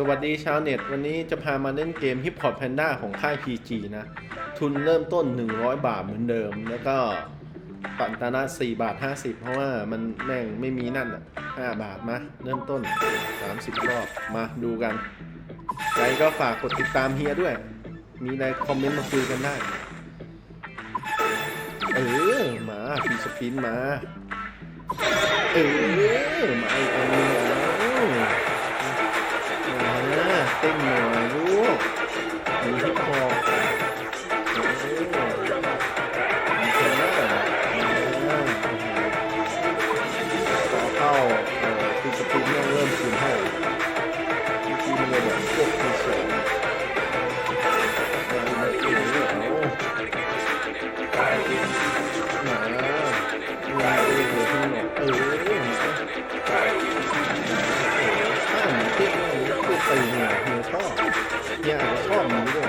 สวัสดีชาวเน็ต วันนี้จะพามาเล่นเกม Hip Hop Panda ของค่าย PG นะ ทุนเริ่มต้น 100 บาทเหมือนเดิม แล้วก็ปันตานะ4บาท 50 เพราะว่ามันแม่งไม่มีนั่นอะ 5 บาทมา เริ่มต้น 30 รอบ มาดูกันใครก็ฝากกดติดตามเฮียด้วย มีอะไรคอมเมนต์มาคุยกันได้ เออ มาพีสปินมา เออ มาอีกอันนึงแล้ว เนี่ยเฮียชอ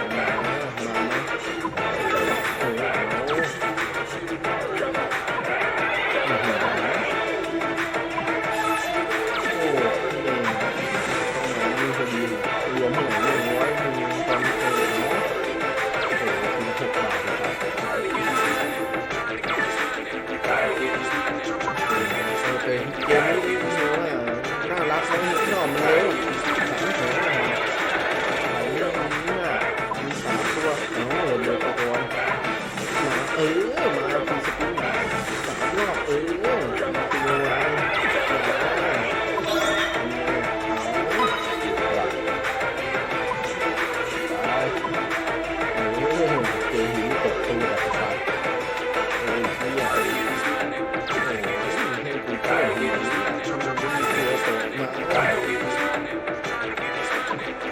เจอหินตกตัวแบบสบายเออไม่อยากโอ้ยให้กูเจ้าดีมันไม่มีตัวตกมาไป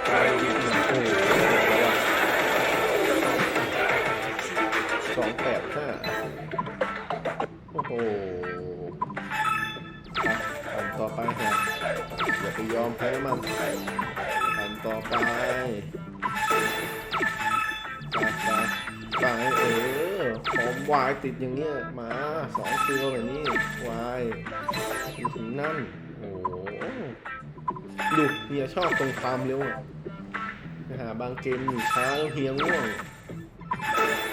ไปโอ้สองแปดห้าโอ้โหอันต่อไปฮะอย่าไปยอมแพ้มันอันต่อไป วายติดอย่างเงี้ยมาสองตัวแบบนี้วายถึงนั่นโอ้โหดูเฮียชอบตรงความเร็วนะฮะบางเกมอยู่ช้าแล้วเฮียง่วง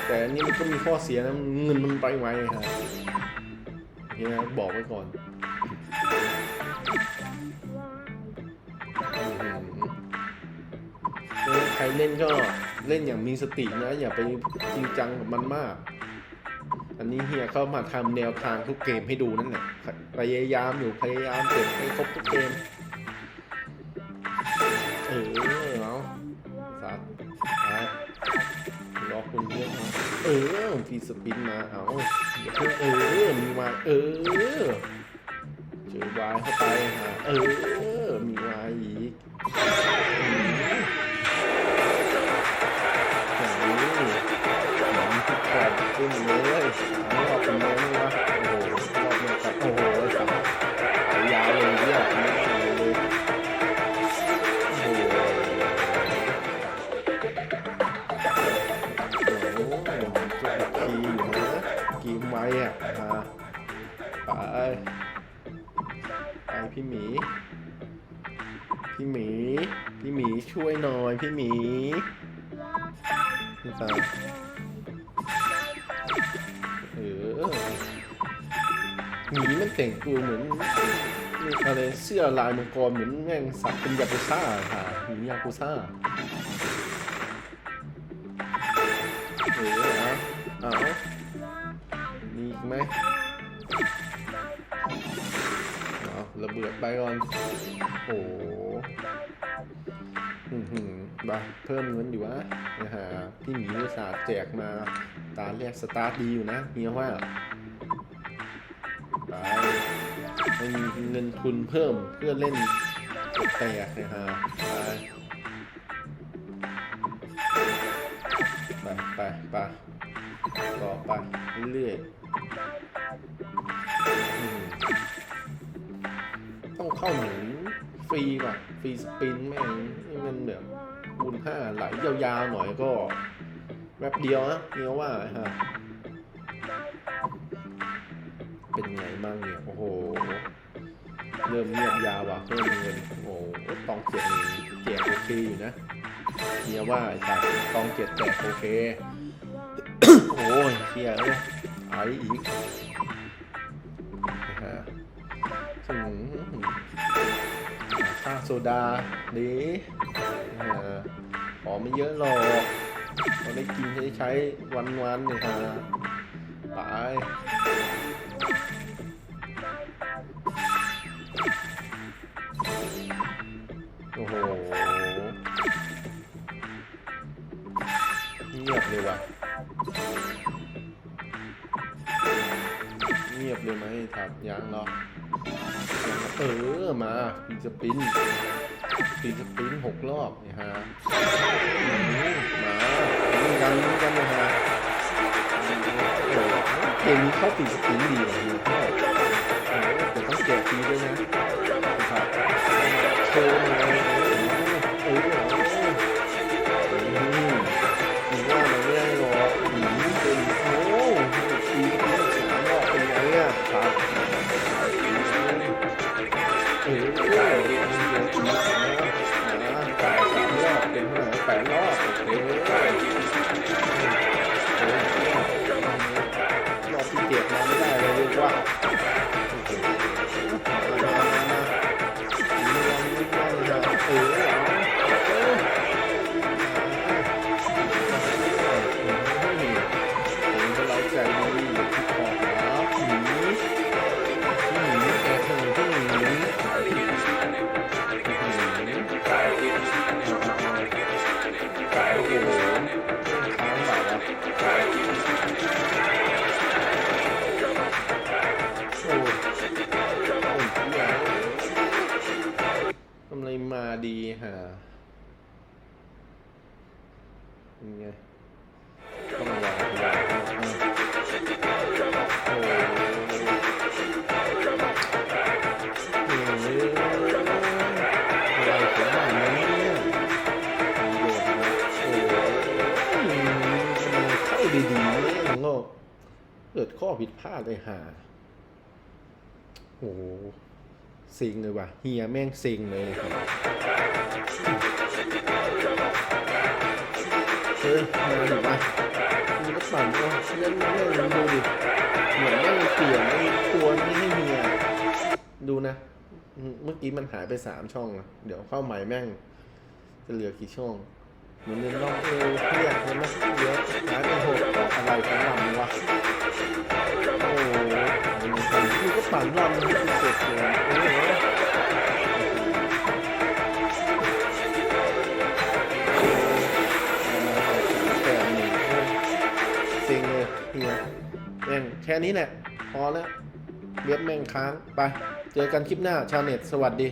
แต่อันนี้มันก็มีข้อเสียนะเงินมันไปไวฮะเฮียบอกไว้ก่อนอื้อหือเออใครเล่นก็เล่นอย่างมีสตินะ อย่าไปจริงจังกับมันมาก อันนี้เฮียเข้ามาทำแนวทางทุกเกมให้ดูนั่นแหละพยายามอยู่พยายามเก็บให้ครบทุกเกม เออเอาสัตว์ไปรอคุณเพื่อนมาเออฟีสปินมาเอาเดี๋ยวเออมีวาเออเจอวายเข้าไปฮะเออมีวายอีกอืมโอ้โหหนังทุกคนขึ้นเลย อารอบเป็นน้องวะโอ้โหรอบเนี่ยครับโอ้โหสามสายยาวเลยเนี่ยไม่ได้เลยโอ้โหโอ้โหจุดคีอยู่นะกีมไว้อะมาไปไปพี่หมี พี่หมี พี่หมีช่วยหน่อยพี่หมีนี่ตา หมีมันแต่งตัวเหมือนอะไรเสื้อลายมังกรเหมือนแม่งสักเป็นยากุซ่าค่ะหมียากุซ่าเออเอาเอามีอีกไหมเอาระเบิดไปก่อนโอ้โหอื้อหือบ้าเพิ่มเงินอยู่วะนะฮะพี่หมีอุตส่าห์แจกมาตาแรกสตาร์ทดีอยู่นะเฮียว่า ไปให้มีเงินทุนเพิ่มเพื่อเล่นแตกนะฮะไปไปไปไปต่อไปเรื่อยต้องเข้าหมุนฟรีป่ะฟรีสปินแม่งให้มันแบบคูณห้าไหลยาวๆหน่อยก็แป๊บเดียวนะเนี้ยว่าฮะ เป็นไงบ้างเนี่ย โอ้โห เริ่มเงียบยาวว่ะเพิ่มเงิน โอ้โหตองเจ็ดนี้แจกโอเคอยู่นะเฮียว่าไอ้สัตว์ตองเจ็ดแจกโอเค โอ้ยเฮียเอ้ยไออีกนะฮะถึงค่าโซดาดีนะฮะขอไม่เยอะหรอกเราได้กินได้ใช้วันๆเนี่ยฮะไป เลยไหมครับยังหรอกเออ มาปีสปินปีสปินหกรอบเนี่ยฮะมาลุ้นกันลุ้นกันนะฮะเกมนี้เข้าปีสปินดีเลยนะพ่อโอ้โหเดี๋ยวต้องเก็บปีด้วยนะครับเชิญ ดีฮะเป็นไงต้องวางวางโอ้โหเฮ้ยอะไรของมันเนี่ยโยนนะโอ้ยทำไมเข้าดีๆเนี่ยงอกเกิดข้อผิดพลาดเลยห่าโอ้ ซ็งเลยว่ะเฮียแม่งเซ็งเลยครับเฮ้ยมาดิวะมีรถปั่นก็เล่นเล่นดูดิเหมือนไม่เปลี่ยนไอ้ตัวนี้ให้เฮียดูนะ เมื่อกี้มันหายไปสามช่องอะเดี๋ยวเข้าใหม่แม่ง จะเหลือกี่ช่องเหมือนเดินลองเอวเครียดเลยนะเหลือหายไปหกอะไรของมันวะ โอ้โหมันก็ปั่นรอบมันม่เสร็จเลยโอ้โหแต่หนึ่งเซ็งเลยเฮียแม่งแค่นี้แหละ พอแล้วเว็บแม่งค้าง ไป เจอกันคลิปหน้า ชาวเน็ต สวัสดี